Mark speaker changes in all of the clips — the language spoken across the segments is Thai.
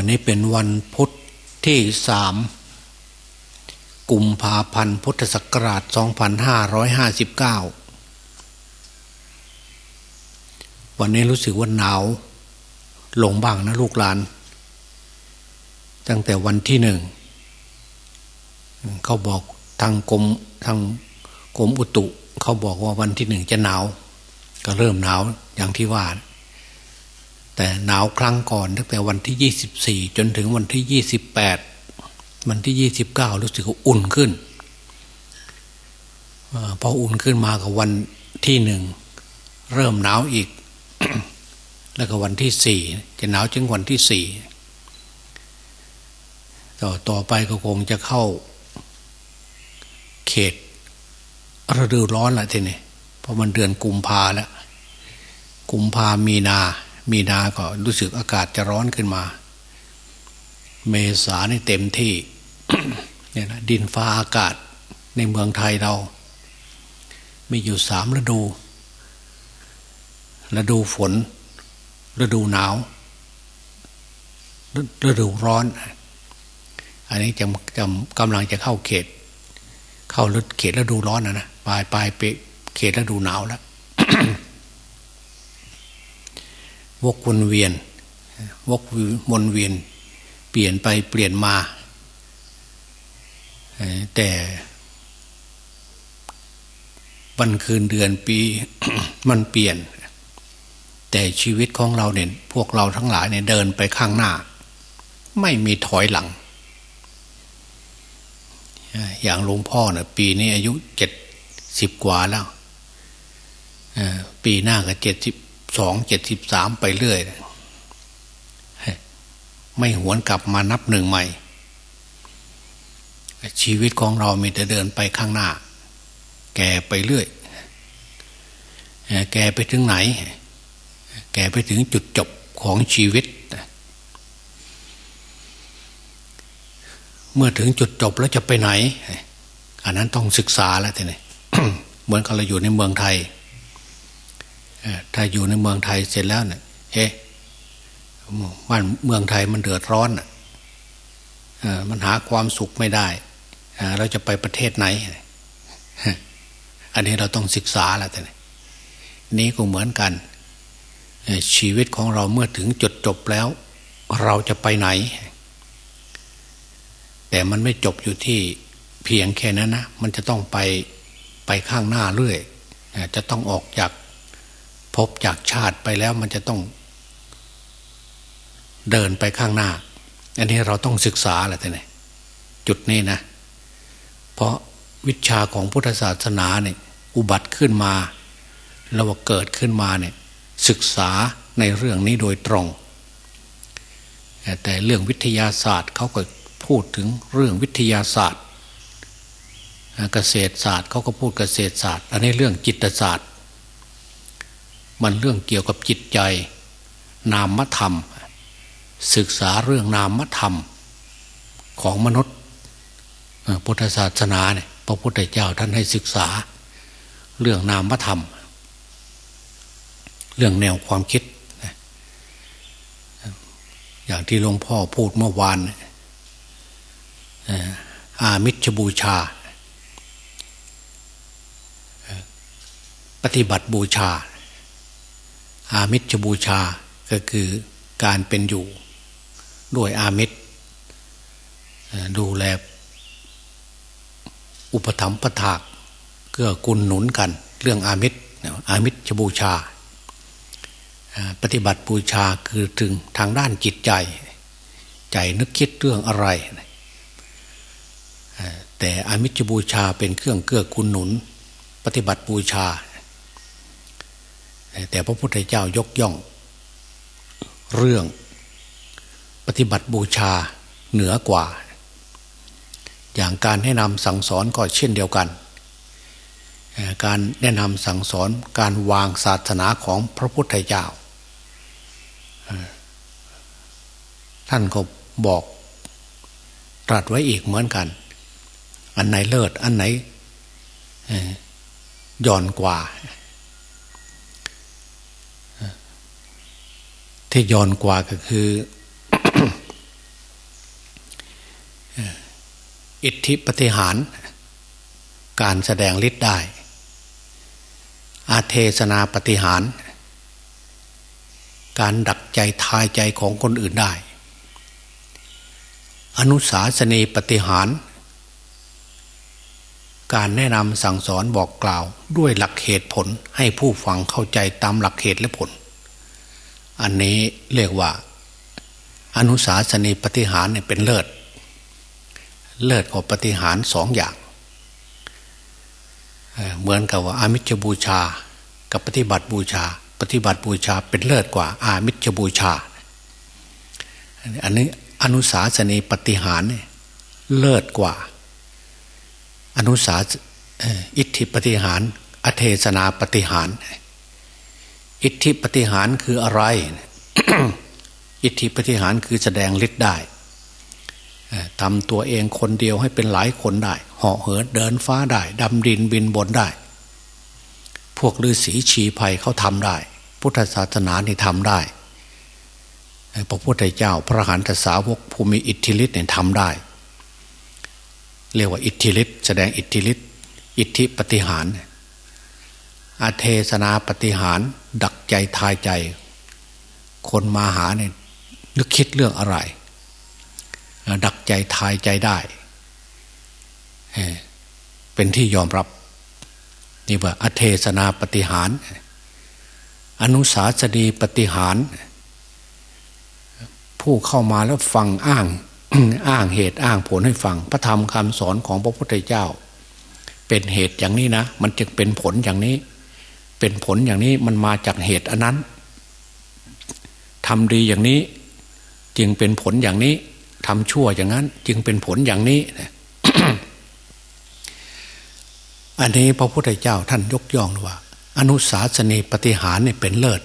Speaker 1: วันนี้เป็นวันพุทธที่สามกุมภาพันธ์พุทธศักราช 2559 วันนี้รู้สึกว่าหนาว ลงบ้างนะลูกหลาน ตั้งแต่วันที่หนึ่งเขาบอกทางกรมทางกรมอุตุ เขาบอกว่าวันที่หนึ่งจะหนาว ก็เริ่มหนาวอย่างที่ว่า แต่หนาวครั้งก่อนตั้งแต่วันที่ยี่สิบสี่จนถึงวันที่ยี่สิบแปดวันที่ยี่สิบเก้ารู้สึกว่าอุ่นขึ้นอพออุ่นขึ้นมากับวันที่หนึ่งเริ่มหนาวอีก แล้วก็วันที่สี่จะหนาวถึงวันที่สี่ต่อต่อไปก็คงจะเข้า เขตฤดูร้อนละทีนี้เพราะมันเดือนกุมภาแล้วกุมภามีนา มีนาก็รู้สึกอากาศจะร้อนขึ้นมา เมษาเนี่เต็มที่เนี่ยนะดินฟ้าอากาศในเมืองไทยเรา มีอยู่สามฤดู ฤดูฝน ฤดูหนาว ฤดูร้อน อันนี้จะจะกำลังจะเข้าเขต เข้าฤดูเขตฤดูร้อนนะนะปลายปลายเปเขตฤดูหนาวแล้ว วกวนเวียน วกวนเวียน เปลี่ยนไปเปลี่ยนมา แต่วันคืนเดือนปีมันเปลี่ยน แต่ชีวิตของเราเนี่ยพวกเราทั้งหลายเนี่ยเดินไปข้างหน้า ไม่มีถอยหลัง อย่างหลวงพ่อเนี่ยปีนี้อายุเจ็ดสิบกว่าแล้วปีหน้าก็เจ็ดสิบ สองเจ็ดสิบสามไปเรื่อย ไม่หวนกลับมานับหนึ่งใหม่ ชีวิตของเรามีแต่เดินไปข้างหน้า แก่ไปเรื่อย แก่ไปถึงไหน แก่ไปถึงจุดจบของชีวิต เมื่อถึงจุดจบแล้วจะไปไหน อันนั้นต้องศึกษาแล้วทีนี้เหมือนกับเราอยู่ในเมืองไทย ถ้าอยู่ในเมืองไทยเสร็จแล้วเนี่ยเฮ้บ้านเมืองไทยมันเดือดร้อนอะมันหาความสุขไม่ได้เราจะไปประเทศไหน อันนี้เราต้องศึกษาแล้วแต่นี้ก็เหมือนกัน ชีวิตของเราเมื่อถึงจุดจบแล้ว เราจะไปไหน แต่มันไม่จบอยู่ที่เพียงแค่นั้นนะ มันจะต้องไปไปข้างหน้าเรื่อย จะต้องออกจาก พบจากชาติไปแล้วมันจะต้อง เดินไปข้างหน้า อันนี้เราต้องศึกษาแหละท่านจุดนี้นะ เพราะวิชาของพุทธศาสนาเนี่ย อุบัติขึ้นมาแล้วว่าเกิดขึ้นมาเนี่ย ศึกษาในเรื่องนี้โดยตรง แต่เรื่องวิทยาศาสตร์เขาก็พูดถึงเรื่องวิทยาศาสตร์ เกษตรศาสตร์เขาก็พูดเกษตรศาสตร์ อันนี้เรื่องจิตศาสตร์ มันเรื่องเกี่ยวกับจิตใจ นามธรรม ศึกษาเรื่องนามธรรมของมนุษย์พุทธศาสนาเนี่ยพระพุทธเจ้าท่านให้ศึกษา เรื่องนามธรรม เรื่องแนวความคิด อย่างที่หลวงพ่อพูดเมื่อวานอามิชบูชา ปฏิบัติบูชา อามิชบูชาก็คือการเป็นอยู่ด้วยอามิตรดูแลอุปถัมภ์ประถากเกื้อกูลหนุนกัน เรื่องอามิตรอามิตรบูชา ปฏิบัติบูชาคือถึงทางด้านจิตใจ ใจนึกคิดเรื่องอะไร แต่อามิตรบูชาเป็นเครื่องเกื้อกูลหนุน ปฏิบัติบูชา แต่พระพุทธเจ้ายกย่อง เรื่องปฏิบัติบูชาเหนือกว่า อย่างการแนะนำสั่งสอนก็เช่นเดียวกัน การแนะนำสั่งสอนการวางศาสนาของพระพุทธเจ้า ท่านก็บอกตรัสไว้อีกเหมือนกัน อันไหนเลิศ อันไหนย่อนกว่า ที่ย่อนกว่าก็คือ อิทธิปฏิหาร การแสดงฤทธิ์ได้ อาเทศนาปฏิหาร การดักใจทายใจของคนอื่นได้ อนุสาสนีปฏิหาร การแนะนำสั่งสอนบอกกล่าวด้วยหลักเหตุผลให้ผู้ฟังเข้าใจตามหลักเหตุและผล อันนี้เรียกว่า อนุสาสนีปฏิหารเนี่ยเป็นเลิศ เลิศกว่าปฏิหารสองอย่าง เหมือนกับว่าอามิชบูชา กับปฏิบัติบูชา ปฏิบัติบูชาเป็นเลิศกว่าอามิชบูชา อันนี้อนุสาสนีปฏิหารเนี่ยเลิศกว่า อนุสาอิทธิปฏิหาร อเทศนาปฏิหาร อิทธิปฏิหารคืออะไร อิทธิปฏิหารคือแสดงฤทธิ์ได้ทำตัวเองคนเดียวให้เป็นหลายคนได้เหาะเหินเดินฟ้าได้ดำดินบินบนได้ พวกฤาษีชีภัยเขาทำได้ พุทธศาสนานี่ทำได้พระพุทธเจ้าพระหันตสาวกภูมิอิทธิฤทธิ์เนี่ยทำได้ เรียกว่าอิทธิฤทธิ์แสดงอิทธิฤทธิ์อิทธิปฏิหาร อาเทศนาปฏิหาร ดักใจทายใจ คนมาหาเนี่ยนึกคิดเรื่องอะไร ดักใจทายใจได้ เป็นที่ยอมรับ นี่ว่าอเทศนาปฏิหาร อนุสาสนีปฏิหาร ผู้เข้ามาแล้วฟังอ้างอ้างเหตุอ้างผลให้ฟัง พระธรรมคำสอนของพระพุทธเจ้า เป็นเหตุอย่างนี้นะ มันจึงเป็นผลอย่างนี้ เป็นผลอย่างนี้มันมาจากเหตุอันนั้นทำดีอย่างนี้จึงเป็นผลอย่างนี้ทำชั่วอย่างนั้น จึงเป็นผลอย่างนี้ อันนี้พระพุทธเจ้าท่านยกย่องว่า อนุสาสนีปฏิหารเนี่ยเป็นเลิศ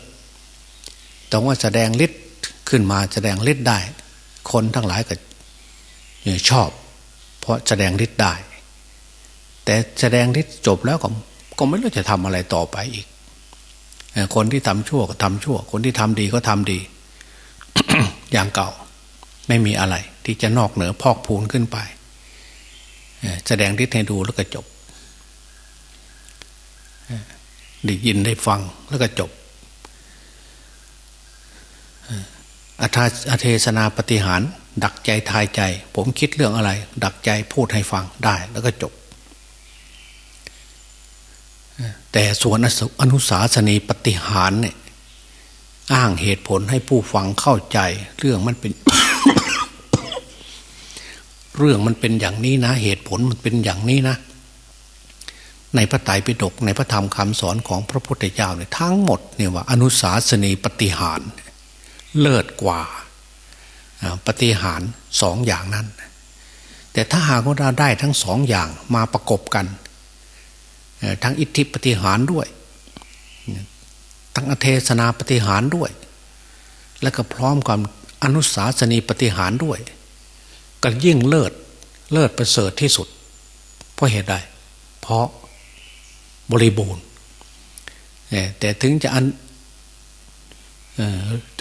Speaker 1: แต่ว่าแสดงฤทธิ์ขึ้นมาแสดงฤทธิ์ได้ คนทั้งหลายก็ชอบ เพราะแสดงฤทธิ์ได้ แต่แสดงฤทธิ์จบแล้วก็ ก็ไม่รู้จะทำอะไรต่อไปอีก คนที่ทำชั่วก็ทำชั่ว คนที่ทำดีก็ทำดี อย่างเก่าไม่มีอะไร ที่จะนอกเหนือพอกพูนขึ้นไป แสดงทิศให้ดูแล้วก็จบได้ยินได้ฟังแล้วก็จบอธาอเทศนาปฏิหาร ดักใจทายใจ ผมคิดเรื่องอะไร ดักใจพูดให้ฟังได้แล้วก็จบ แต่ส่วนอนุสาสนีปฏิหารเนี่ยอ้างเหตุผลให้ผู้ฟังเข้าใจ เรื่องมันเป็น เรื่องมันเป็นอย่างนี้นะ เหตุผลมันเป็นอย่างนี้นะ ในพระไตรปิฎกในพระธรรมคำสอนของพระพุทธเจ้าเนี่ยทั้งหมดเนี่ยว่า อนุสาสนีปฏิหาร เลิศกว่าปฏิหารสองอย่างนั้น แต่ถ้าหากว่าเราได้ทั้งสองอย่างมาประกบกัน ทั้งอิทธิปฏิหารด้วย ทั้งอเทศนาปฏิหารด้วย และก็พร้อมกับอนุสาสนีปฏิหารด้วย ก็ยิ่งเลิศเลิศประเสริฐที่สุด เพราะเหตุใด เพราะบริบูรณ์แต่ถึงจะอัน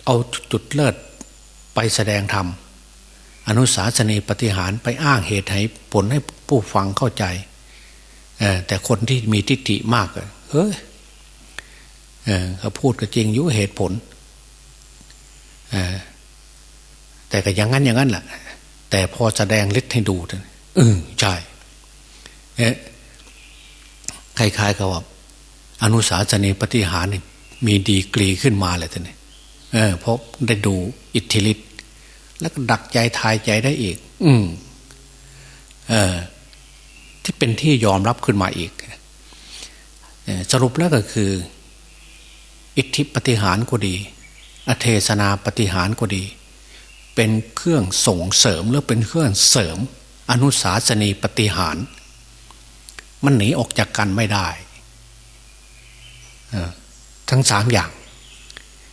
Speaker 1: เอาจุดเลิศไปแสดงธรรม อนุสาสนีปฏิหารไปอ้างเหตุให้ผลให้ผู้ฟังเข้าใจ แต่คนที่มีทิฏฐิมากเฮ้ยเขาพูดก็จริงยุ่เหตุผลแต่ก็อย่างนั้นอย่างนั้นแหละแต่พอแสดงฤทธิ์ให้ดูเอืมใช่คล้ายๆกับว่าอนุสาสนีปฏิหารนี่มีดีกรีขึ้นมาเลยท่านนี่เออเพราะได้ดูอิทธิฤทธิ์แล้วก็ดักใจทายใจได้อีก อืมเออ ที่เป็นที่ยอมรับขึ้นมาอีก สรุปแล้วก็คือ อิทธิปฏิหารก็ดี อเทศนาปฏิหารก็ดี เป็นเครื่องส่งเสริมหรือเป็นเครื่องเสริม อนุสาสนีปฏิหาร มันหนีออกจากกันไม่ได้ทั้งสามอย่าง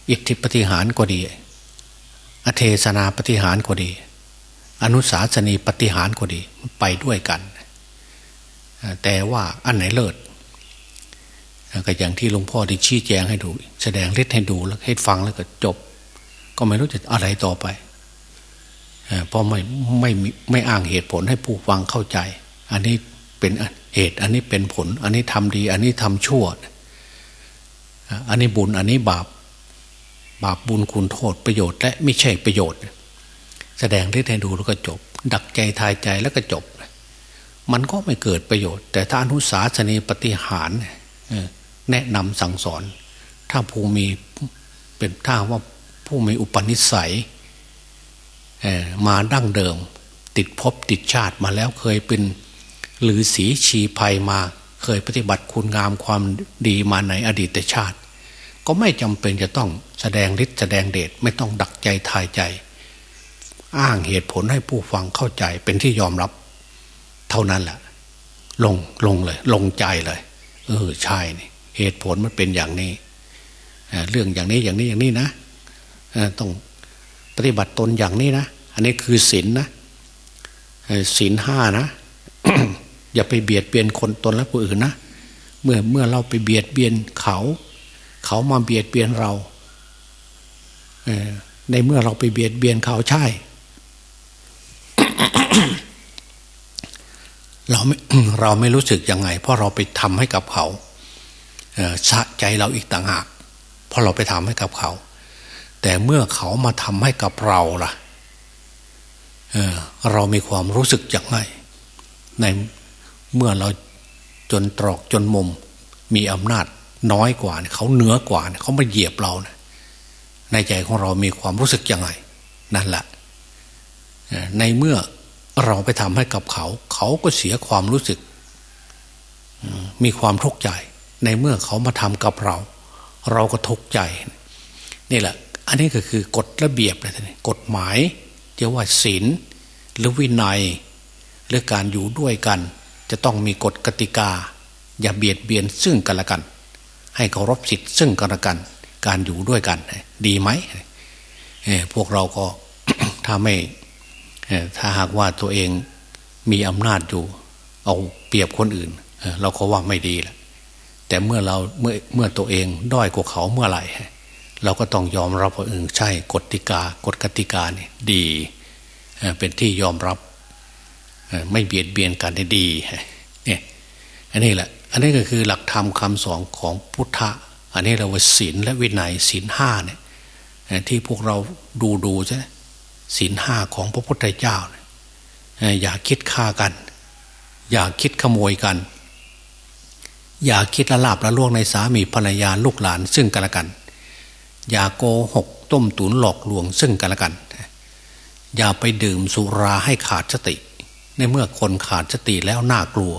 Speaker 1: อิทธิปฏิหารก็ดี อเทศนาปฏิหารก็ดี อนุสาสนีปฏิหารก็ดี ไปด้วยกัน แต่ว่าอันไหนเลิศก็อย่างที่หลวงพ่อได้ชี้แจงให้ดู แสดงฤทธิ์ให้ดูแล้วให้ฟังแล้วก็จบ ก็ไม่รู้จะอะไรต่อไปเพราะไม่ไม่ไม่อ้างเหตุผลให้ผู้ฟังเข้าใจ อันนี้เป็นเหตุ อันนี้เป็นผล อันนี้ทำดี อันนี้ทำชั่ว อันนี้บุญ อันนี้บาป บาปบุญคุณโทษประโยชน์ และไม่ใช่ประโยชน์ แสดงฤที่ให้ดูแล้วก็จบ ดักใจทายใจแล้วก็จบ มันก็ไม่เกิดประโยชน์ แต่ถ้าอนุสาสนีปฏิหารแนะนำสั่งสอน ถ้าผู้มีเป็นถ้าว่าผู้มีอุปนิสัยมาดั้งเดิม ติดภพติดชาติมาแล้วเคยเป็นหรือสีชีภัยมาเคยปฏิบัติคุณงามความดีมาในอดีตชาติ ก็ไม่จำเป็นจะต้องแสดงฤทธิ์แสดงเดชไม่ต้องดักใจทายใจ อ้างเหตุผลให้ผู้ฟังเข้าใจเป็นที่ยอมรับ เท่านั้นแหละลงลงเลย ลงใจเลย เออใช่นี่เหตุผลมันเป็นอย่างนี้เรื่องอย่างนี้อย่างนี้อย่างนี้นะต้องปฏิบัติตนอย่างนี้นะอันนี้คือศีลนนะศีลห้านะอย่าไปเบียดเบียนคนตนและผู้อื่นนะเมื่อเมื่อเราไปเบียดเบียนเขา เขามาเบียดเบียนเราในเมื่อเราไปเบียดเบียนเขาใช่ เราไม่เราไม่รู้สึกยังไง เพราะเราไปทำให้กับเขาสะใจเราอีกต่างหาก เพราะเราไปทำให้กับเขา แต่เมื่อเขามาทำให้กับเราล่ะเเรามีความรู้สึกอย่างไรในเมื่อเราจนตรอกจนมุมมีอำนาจน้อยกว่า เขาเหนือกว่า เขามาเหยียบเรานะในใจของเรามีความรู้สึกอย่างไรนั่นแหละในเมื่อ เราไปทำให้กับเขา เขาก็เสียความรู้สึก มีความทุกข์ใจ ในเมื่อเขามาทำกับเรา เราก็ทุกข์ใจ นี่แหละ อันนี้ก็คือกฎระเบียบเลยท่านกฎหมายเรียกว่าศีลหรือวินัยหรือการอยู่ด้วยกัน จะต้องมีกฎกติกา อย่าเบียดเบียนซึ่งกันและกัน ให้เคารพสิทธิ์ซึ่งกันและกัน การอยู่ด้วยกัน ดีไหมพวกเราก็ถ้าไม่ ถ้าหากว่าตัวเองมีอำนาจอยู่ เอาเปรียบคนอื่น เราก็ว่าไม่ดีแหละแต่เมื่อเราเมื่อเมื่อตัวเองด้อยกว่าเขาเมื่อไหร่ เราก็ต้องยอมรับว่าเออใช่กติกากฎกติกาเนี่ยดีเป็นที่ยอมรับไม่เบียดเบียนกันได้ดีเนี่ยอันนี้แหละ อันนี้ก็คือหลักธรรมคำสอนของพุทธะอันนี้เราว่าศีลและวินัยศีลห้าเนี่ยที่พวกเราดูดูใช่ ศีลห้าของพระพุทธเจ้า อย่าคิดฆ่ากัน อย่าคิดขโมยกัน อย่าคิดละลาบละล่วงในสามีภรรยาลูกหลานซึ่งกันและกัน อย่าโกหกต้มตุนหลอกลวงซึ่งกันและกัน อย่าไปดื่มสุราให้ขาดสติ ในเมื่อคนขาดสติแล้วน่ากลัว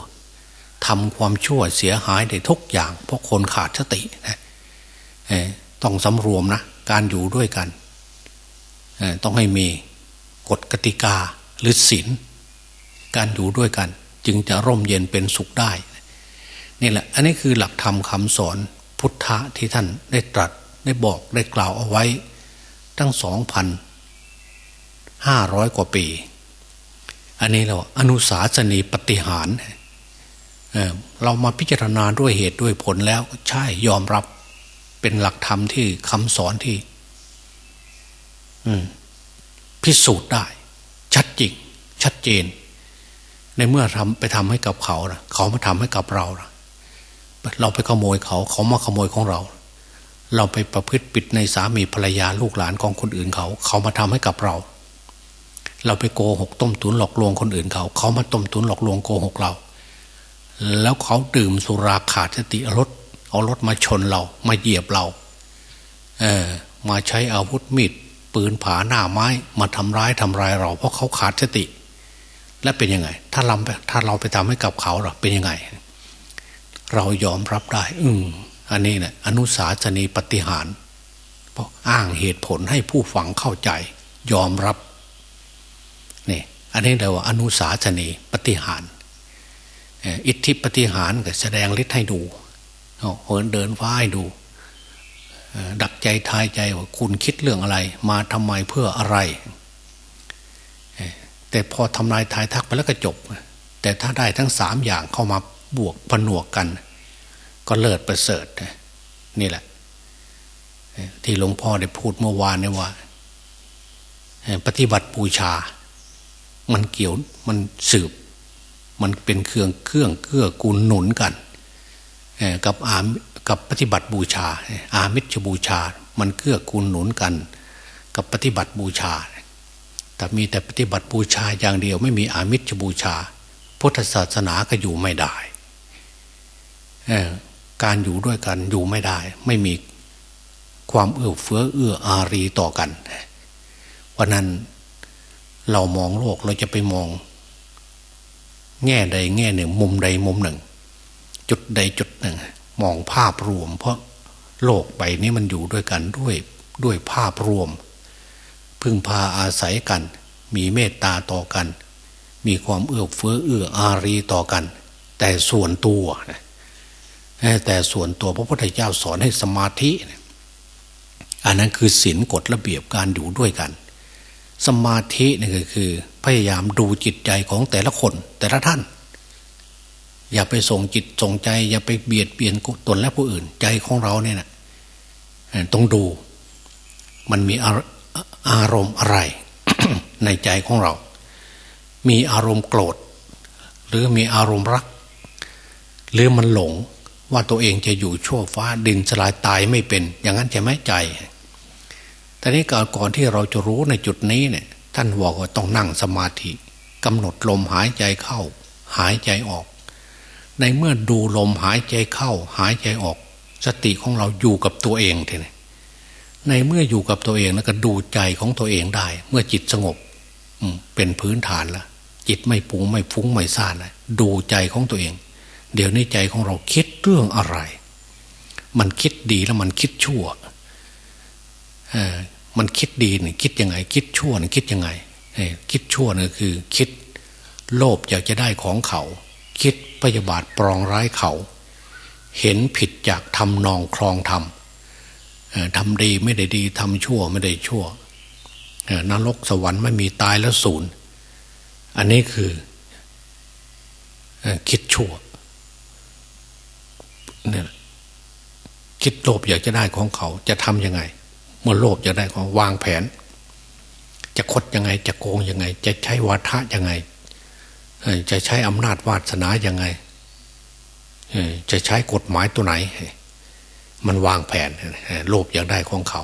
Speaker 1: ทำความชั่วเสียหายได้ทุกอย่าง เพราะคนขาดสตินะต้องสำรวมนะ การอยู่ด้วยกัน ต้องให้มีกฎกติกาหรือศีลการอยู่ด้วยกัน จึงจะร่มเย็นเป็นสุขได้นี่แหละ อันนี้คือหลักธรรมคำสอนพุทธะที่ท่านได้ตรัสได้บอกได้กล่าวเอาไว้ตั้งสองพันห้าร้อยกว่าปี อันนี้เราอนุสาสนีปฏิหารเเรามาพิจารณาด้วยเหตุด้วยผลแล้วใช่ยอมรับเป็นหลักธรรมที่คำสอนที่ พิสูจน์ได้ ชัดจริง ชัดเจน ในเมื่อทำไปทำให้กับเขานะเขามาทำให้กับเรานะเราไปขโมยเขา เขามาขโมยของเรา เราไปประพฤติปิดในสามีภรรยาลูกหลานของคนอื่นเขา เขามาทำให้กับเรา เราไปโกหกต้มตุนหลอกลวงคนอื่นเขา เขามาต้มตุนหลอกลวงโกหกเรา แล้วเขาดื่มสุราขาดสติรถเอารถมาชนเรา มาเหยียบเรา เออมาใช้อาวุธมีด ปืนผาหน้าไม้มาทำร้ายทำลายเราเพราะเขาขาดสติ และเป็นยังไง ถ้าเราถ้าเราไปทำให้กับเขาเราเป็นยังไง เรายอมรับได้ อืมอันนี้เนะี่ยอนุสาสนีปฏิหารเพราะอ้างเหตุผลให้ผู้ฟังเข้าใจ ยอมรับนี่อันนี้เรียกว่าอนุสาสนีปฏิหารอิทธิปฏิหารก็แสดงฤทธิ์ให้ดูเหินเดินฟ้าให้ดู ดักใจทายใจว่าคุณคิดเรื่องอะไร มาทำไมเพื่ออะไร แต่พอทำลายทายทักไปแล้วก็จบ แต่ถ้าได้ทั้งสามอย่างเข้ามาบวกผนวกกัน ก็เลิศประเสริฐนี่แหละ ที่หลวงพ่อได้พูดเมื่อวานนี่ว่า ปฏิบัติบูชา มันเกี่ยวมันสืบ มันเป็นเครื่องเครื่องเกื้อกูลหนุนกันกับอา กับปฏิบัติบูชา อามิชบูชา มันเกื้อกูลหนุนกัน กับปฏิบัติบูชา แต่มีแต่ปฏิบัติบูชาอย่างเดียวไม่มีอามิชบูชา พุทธศาสนาก็อยู่ไม่ได้การอยู่ด้วยกันอยู่ไม่ได้ ไม่มีความเอื้อเฟื้อเอื้ออารีต่อกันเพราะนั้นเรามองโลกเราจะไปมอง แง่ใดแง่หนึ่ง มุมใดมุมหนึ่ง จุดใดจุดหนึ่ง มองภาพรวม เพราะโลกใบนี้มันอยู่ด้วยกันด้วยด้วยภาพรวม พึ่งพาอาศัยกัน มีเมตตาต่อกัน มีความเอื้อเฟื้อเอื้ออารีต่อกัน แต่ส่วนตัวแต่ส่วนตัวพระพุทธเจ้าสอนให้สมาธิ อันนั้นคือศีลกฎระเบียบการอยู่ด้วยกัน สมาธินี่ก็คือพยายามดูจิตใจของแต่ละคนแต่ละท่าน อย่าไปส่งจิตส่งใจ อย่าไปเบียดเบียนตนและผู้อื่น ใจของเราเนี่ยนะต้องดู มันมีอารมณ์อะไร ในใจของเรา มีอารมณ์โกรธ หรือมีอารมณ์รัก หรือมันหลงว่าตัวเองจะอยู่ชั่วฟ้าดินสลายตายไม่เป็น อย่างนั้นใช่ไหมใจแต่นี้ก่อนที่เราจะรู้ในจุดนี้เนี่ย ท่านบอกว่าต้องนั่งสมาธิกำหนดลมหายใจเข้า หายใจออก ในเมื่อดูลมหายใจเข้า หายใจออก สติของเราอยู่กับตัวเองทีนี้ในเมื่ออยู่กับตัวเองแล้วก็ดูใจของตัวเองได้ เมื่อจิตสงบเป็นพื้นฐานแล้วจิตไม่ปุงไม่ฟุ้งไม่ซ่านแล้วดูใจของตัวเอง เดี๋ยวนี้ใจของเราคิดเรื่องอะไร มันคิดดีแล้วมันคิดชั่วมันคิดดีเนี่ยคิดยังไง คิดชั่วเนี่ยคิดยังไงคิดชั่วเนี่ยคือ คิดโลภอยากจะได้ของเขา คิดพยาบาทปรองร้ายเขา เห็นผิดจากทำนองครองทำทำดีไม่ได้ดีทำชั่วไม่ได้ชั่วนรกสวรรค์ไม่มีตายแล้วศูนย์อันนี้คือคิดชั่วเนี่ยคิดโลภอยากจะได้ของเขาจะทำยังไง เมื่อโลภจะได้ของวางแผน จะคดยังไงจะโกงยังไง จะใช้วาทะยังไง จะใช้อำนาจวาสนายังไงจะใช้กฎหมายตัวไหน มันวางแผนโลภอยากได้ของเขา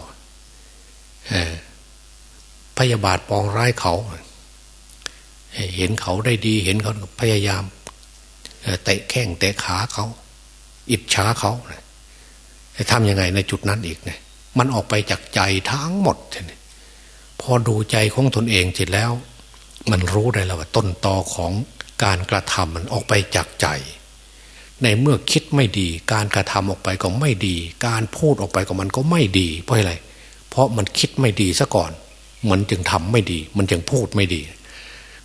Speaker 1: พยาบาทปองร้ายเขา เห็นเขาได้ดี เห็นเขาพยายามเตะแข้งเตะขาเขา อิจฉาเขาจะทำยังไงในจุดนั้นอีกเนี่ย มันออกไปจากใจทั้งหมด พอดูใจของตนเองเสร็จแล้ว มันรู้ได้แล้วว่าต้นตอของการกระทำมันออกไปจากใจ ในเมื่อคิดไม่ดี การกระทำออกไปก็ไม่ดี การพูดออกไปก็มันก็ไม่ดี เพราะอะไร เพราะมันคิดไม่ดีซะก่อน มันจึงทำไม่ดี มันจึงพูดไม่ดี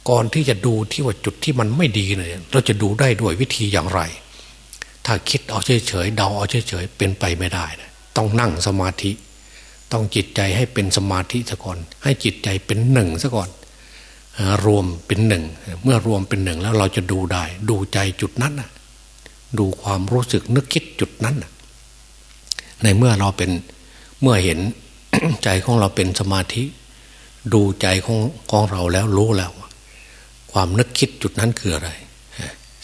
Speaker 1: ก่อนที่จะดูที่ว่าจุดที่มันไม่ดีเนี่ยเราจะดูได้ด้วยวิธีอย่างไร ถ้าคิดเอาเฉยๆเดาเอาเฉยๆเป็นไปไม่ได้นะต้องนั่งสมาธิ ต้องจิตใจให้เป็นสมาธิซะก่อน ให้จิตใจเป็นหนึ่งซะก่อน รวมเป็นหนึ่ง เมื่อรวมเป็นหนึ่งแล้วเราจะดูได้ ดูใจจุดนั้นดูความรู้สึกนึกคิดจุดนั้นในเมื่อเราเป็นเมื่อเห็นใจของเราเป็นสมาธิ ดูใจของของเราแล้วรู้แล้ว ความนึกคิดจุดนั้นคืออะไร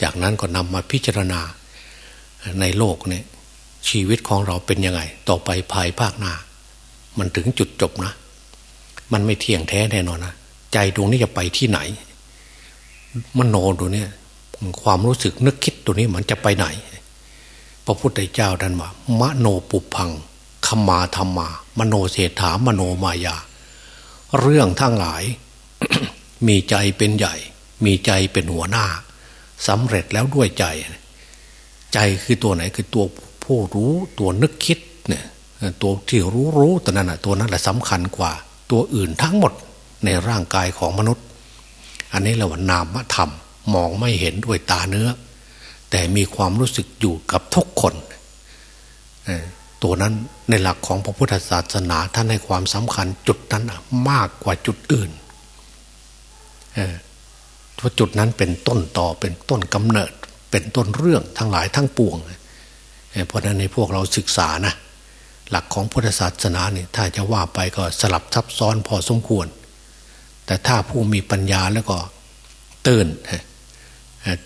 Speaker 1: จากนั้นก็นำมาพิจารณาในโลกเนี่ยชีวิตของเราเป็นยังไง ต่อไปภายภาคหน้า มันถึงจุดจบนะ มันไม่เที่ยงแท้แน่นอนนะ ใจดวงนี้จะไปที่ไหนมโนตัวนี้ความรู้สึกนึกคิดตัวนี้มันจะไปไหน พระพุทธเจ้าท่านว่ามโนปุพังขมาธรรมา มโนเศรษฐามโนมายา เรื่องทั้งหลาย มีใจเป็นใหญ่ มีใจเป็นหัวหน้าสำเร็จแล้วด้วยใจ ใจคือตัวไหนคือตัวผู้รู้ตัวนึกคิดเนี่ยตัวที่รู้รู้ตัวนั้นตัวนั้นแหละสำคัญกว่า ตัวอื่นทั้งหมด ในร่างกายของมนุษย์ อันนี้เราว่านามธรรมมองไม่เห็นด้วยตาเนื้อ แต่มีความรู้สึกอยู่กับทุกคนตัวนั้นในหลักของพระพุทธศาสนาท่านให้ความสำคัญจุดนั้นมากกว่าจุดอื่นเพราะจุดนั้นเป็นต้นต่อเป็นต้นกำเนิด เป็นต้นเรื่องทั้งหลายทั้งปวงเพราะนั้นในพวกเราศึกษานะหลักของพุทธศาสนาเนี่ยถ้าจะว่าไปก็สลับซับซ้อนพอสมควร แต่ถ้าผู้มีปัญญาแล้วก็ตื้น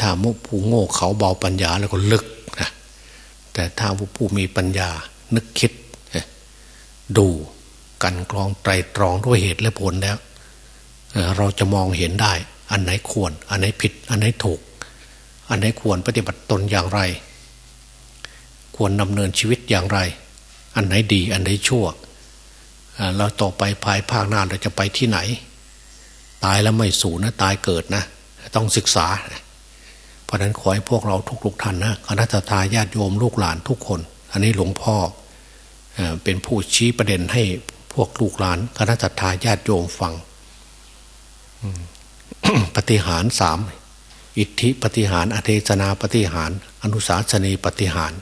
Speaker 1: ถ้ามุผู้โง่เขาเบาปัญญาแล้วก็ลึกนะแต่ถ้าผู้มีปัญญานึกคิด ดูกันกรองไตรตรองด้วยเหตุและผลแล้ว เราจะมองเห็นได้ อันไหนควร อันไหนผิด อันไหนถูก อันไหนควรปฏิบัติตนอย่างไร ควรดำเนินชีวิตอย่างไร อันไหนดีอันไหนชั่วเราต่อไปภายภาคหน้าเราจะไปที่ไหน ตายแล้วไม่สูญนะ ตายเกิดนะ ต้องศึกษา เพราะนั้นขอให้พวกเราทุกๆท่านนะคณะทาญาติโยมลูกหลานทุกคน อันนี้หลวงพ่อเป็นผู้ชี้ประเด็นให้พวกลูกหลานคณะทาญาติโยมฟังปฏิหารสามอิทธิปฏิหารอเทศนาปฏิหาร อนุสาสนีปฏิหาร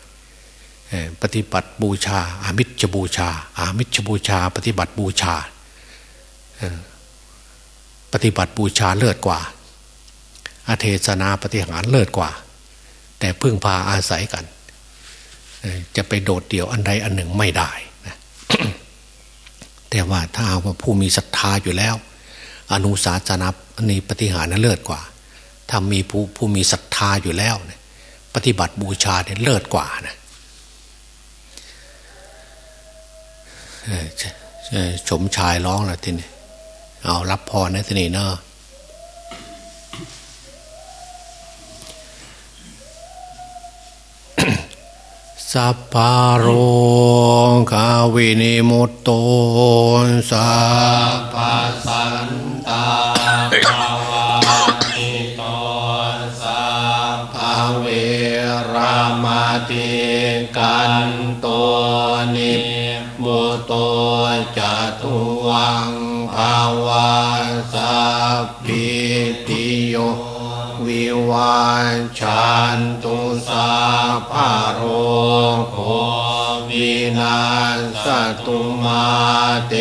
Speaker 1: ปฏิบัติบูชา อามิชบูชา อามิชบูชา ปฏิบัติบูชา ปฏิบัติบูชาเลิศกว่าอาเทศนาปฏิหารเลิศกว่า แต่พึ่งพาอาศัยกัน จะไปโดดเดี่ยวอันใดอันหนึ่งไม่ได้นะแต่ว่าถ้าเอาว่าผู้มีศรัทธาอยู่แล้ว อนุสาสนาอันนี้ปฏิหารนั้นเลิศกว่าถ้ามีผู้ผู้มีศรัทธาอยู่แล้วปฏิบัติบูชาเนี่ยเลิศกว่านะชมชายร้องแล้วทีนี้ เอารับพรนะทีนี้เนาะสัพพโรคาวินิมุตโตสัพพสันตาภาวะนิโตสัพพเวรามาติกันโตนิบุโตจตุวัง ภาสัพพิติโยวิวาชันตุสาภาโรโควินาสตุมาเต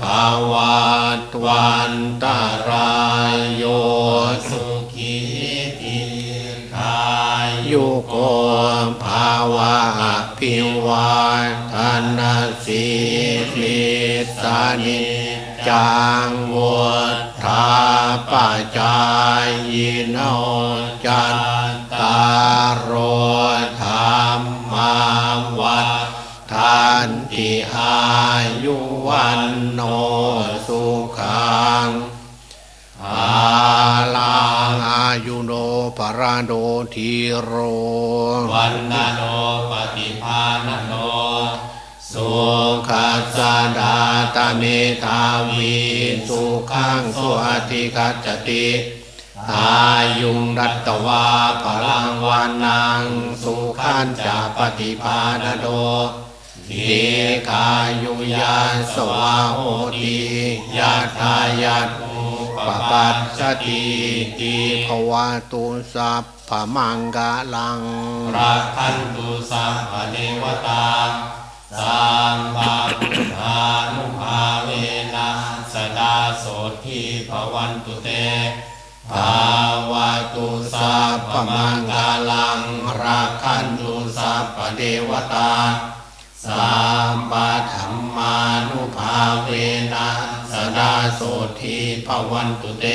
Speaker 1: ภาวัตวันตารายโยสุขีติขายุโกภาวะพิวาน จังวุฒาปจายโนจันตารโรธรรมาวัฏทานติอายุวันโนสุขังอาลังอายุโนปราโดทีโร เมธาวีสุขังสุอธิกัจติอายุงรัตวาพลังวันนังสุขันจะปฏิภาณโดทีกายุยาสวาโหติยาทายาตุปปัสสติติภวาตุสัพพมังกาลัง
Speaker 2: รักขันตุสัมภเทวตา สัมปาพุทธานุภาเวนะสดาโสทีภวันตุเตภาวะตุสัพพมังคาลังรักขันตุสัพพเทวตาสัมปะธรรมานุภาเวนะสดาโสทีภวันตุเต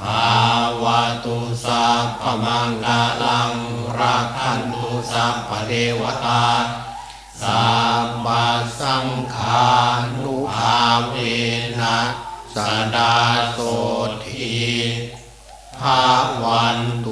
Speaker 2: ภาวะตุสัพพมังคาลังรักขันตุสัพพเทวตา สัมบาสังขานุภาเวนะสดาโสทีภาวันตุ